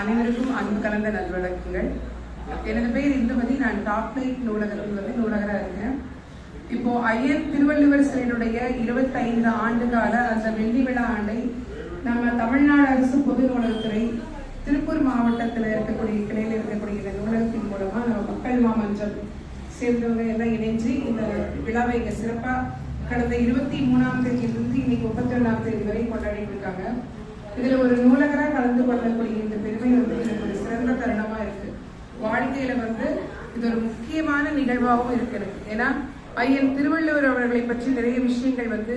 அனைவருக்கும் அன்பு கலந்த நல்வணக்கங்கள். எனது பெயர் இந்துமதி. நான் டாப் நைட் நூலகத்தில் வந்து நூலகராக இருக்கேன். இப்போ ஐயர் திருவள்ளுவர் சிலையினுடைய இருபத்தைந்து ஆண்டு கால அந்த வெள்ளி விழா ஆண்டை நம்ம தமிழ்நாடு அரசு பொது நூலகத்துறை திருப்பூர் மாவட்டத்தில் இருக்கக்கூடிய கிளையில் இருக்கக்கூடிய இந்த நூலகத்தின் மூலமா நம்ம மக்கள் மாமன்றம் சேர்ந்தவங்க எல்லாம் இணைஞ்சு இந்த விழாவை இங்கே சிறப்பாக கடந்த இருபத்தி மூணாம் தேதியிலிருந்து இன்னைக்கு முப்பத்தி ஒன்றாம் தேதி வரை கொண்டாடிட்டு இருக்காங்க. இதுல ஒரு நூலகரா கலந்து கொள்ளக்கூடிய இந்த பெருமை வந்து எனக்கு ஒரு சிறந்த தருணமா இருக்கு. வாழ்க்கையில வந்து இது ஒரு முக்கியமான நிகழ்வாகவும் இருக்கு எனக்கு ஏன்னா ஐயன் திருவள்ளுவர் அவர்களை பற்றி நிறைய விஷயங்கள் வந்து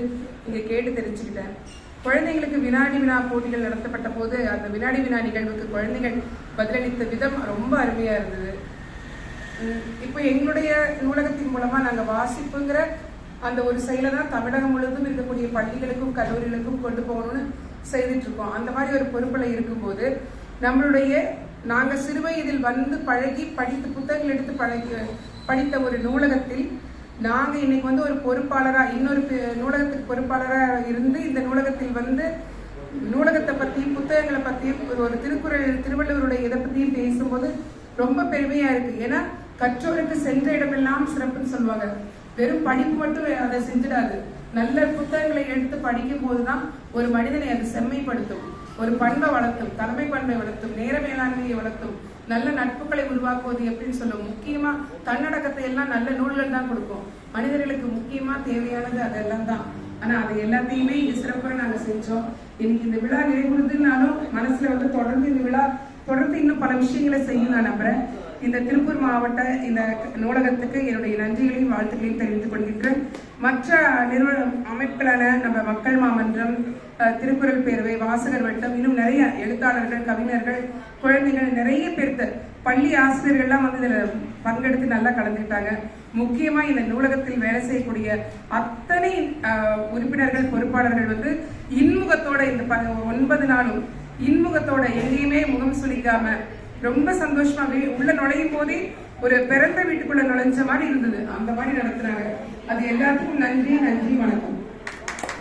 இங்க கேட்டு தெரிஞ்சுக்கிட்டேன் குழந்தைங்களுக்கு வினாடி வினா போட்டிகள் நடத்தப்பட்ட போது அந்த வினாடி வினா நிகழ்வுக்கு குழந்தைகள் பதிலளித்த விதம் ரொம்ப அருமையா இருந்தது. உம் இப்போ எங்களுடைய நூலகத்தின் மூலமா நாங்க வாசிப்புங்கிற அந்த ஒரு செயலை தான் தமிழகம் முழுவதும் இருக்கக்கூடிய பள்ளிகளுக்கும் கல்லூரிகளுக்கும் கொண்டு போகணும்னு செய்துட்ருக்கோம். அந்த மாதிரி ஒரு பொறுப்பில் இருக்கும்போது நம்மளுடைய நாங்கள் சிறுவை இதில் வந்து பழகி படித்து புத்தகங்கள் எடுத்து பழகி படித்த ஒரு நூலகத்தில் நாங்கள் இன்னைக்கு வந்து ஒரு பொறுப்பாளராக இன்னொரு நூலகத்துக்கு பொறுப்பாளராக இருந்து இந்த நூலகத்தில் வந்து நூலகத்தை பற்றியும் புத்தகங்களை பற்றியும் ஒரு- ஒரு திருக்குறள் திருவள்ளுவருடைய இதை பற்றியும் பேசும்போது ரொம்ப பெருமையாக இருக்குது ஏன்னா கற்றோருக்கு சென்ற இடமெல்லாம் சிறப்புன்னு சொல்லுவாங்க. வெறும் படிப்பு மட்டும் அதை செஞ்சிடாது. நல்ல புத்தகங்களை எடுத்து படிக்கும் போதுதான் ஒரு மனிதனை அது செம்மைப்படுத்தும் ஒரு பண்பை வளர்த்தும் தலைமை பண்பை வளர்த்தும் நேர மேலாண்மையை வளர்த்தும் நல்ல நட்புகளை உருவாக்குவது எப்படின்னு சொல்லும் முக்கியமா தன்னடக்கத்தை எல்லாம் நல்ல நூல்கள் தான் கொடுக்கும். மனிதர்களுக்கு முக்கியமா தேவையானது அதெல்லாம் தான். ஆனா அது எல்லாத்தையுமே இங்க சிறப்பாக நாங்க செஞ்சோம். இன்னைக்கு இந்த விழா நிறைவுறுதுனாலும் மனசுல வந்து தொடர்ந்து இந்த விழா தொடர்ந்து இன்னும் பல விஷயங்களை செய்யும் நான் நம்புறேன். இந்த திருப்பூர் மாவட்ட இந்த நூலகத்துக்கு என்னுடைய நன்றிகளையும் வாழ்த்துக்களையும் தெரிவித்துக் கொள்கின்றேன். மற்ற நிறுவன அமைப்புகளான நம்ம மக்கள் மாமன்றம் திருக்குறள் பேரவை வாசகர் வட்டம் இன்னும் நிறைய எழுத்தாளர்கள் கவிஞர்கள் குழந்தைகள் நிறைய பேர்த்து பள்ளி ஆசிரியர்கள்லாம் வந்து இதில் பங்கெடுத்து நல்லா கலந்துக்கிட்டாங்க. முக்கியமா இந்த நூலகத்தில் வேலை செய்யக்கூடிய அத்தனை உறுப்பினர்கள் பொறுப்பாளர்கள் வந்து இன்முகத்தோட இந்த ப- ஒன்பது நாளும் இன்முகத்தோட எங்கேயுமே முகம் சுளிக்காம ரொம்ப சந்தோஷமா வே- உள்ள நுழையும் போதே ஒரு பிறந்த வீட்டுக்குள்ள நுழைஞ்ச மாதிரி இருந்தது. அந்த மாதிரி நடத்துறாங்க. அது எல்லாத்துக்கும் நன்றி நன்றி வணக்கம்.